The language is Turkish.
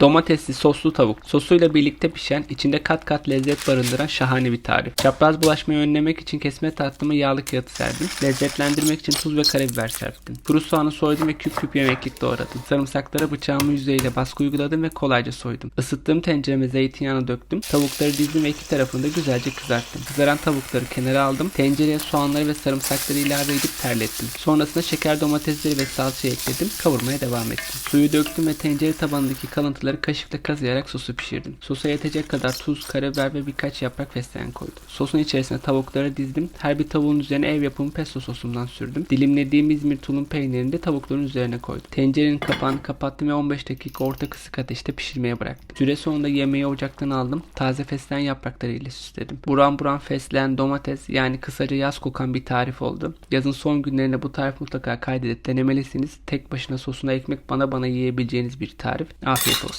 Domatesli soslu tavuk. Sosuyla birlikte pişen, içinde kat kat lezzet barındıran şahane bir tarif. Çapraz bulaşmayı önlemek için kesme tahtımı yağlı kağıt serdim. Lezzetlendirmek için tuz ve karabiber serptim. Kuru soğanı soydum ve küp küp yemeklik doğradım. Sarımsaklara bıçağımın yüzeyiyle baskı uyguladım ve kolayca soydum. Isıttığım tencereme zeytinyağını döktüm. Tavukları dizdim ve iki tarafını da güzelce kızarttım. Kızaran tavukları kenara aldım. Tencereye soğanları ve sarımsakları ilave edip terlettim. Sonrasında şeker domatesleri ve salçayı ekledim. Kavurmaya devam ettim. Suyu döktüm ve tencere tabanındaki kalıntıları kaşıkla kazıyarak sosu pişirdim. Sosa yetecek kadar tuz, karabiber ve birkaç yaprak fesleğen koydum. Sosun içerisine tavukları dizdim. Her bir tavuğun üzerine ev yapımı pesto sosumdan sürdüm. Dilimlediğim İzmir tulum peynirini de tavukların üzerine koydum. Tencerenin kapağını kapattım ve 15 dakika orta kısık ateşte pişirmeye bıraktım. Süre sonunda yemeği ocaktan aldım. Taze fesleğen yaprakları ile süsledim. Buram buram fesleğen domates yani kısaca yaz kokan bir tarif oldu. Yazın son günlerinde bu tarif mutlaka kaydedip denemelisiniz. Tek başına sosuna ekmek bana bana yiyebileceğiniz bir tarif. Afiyet olsun.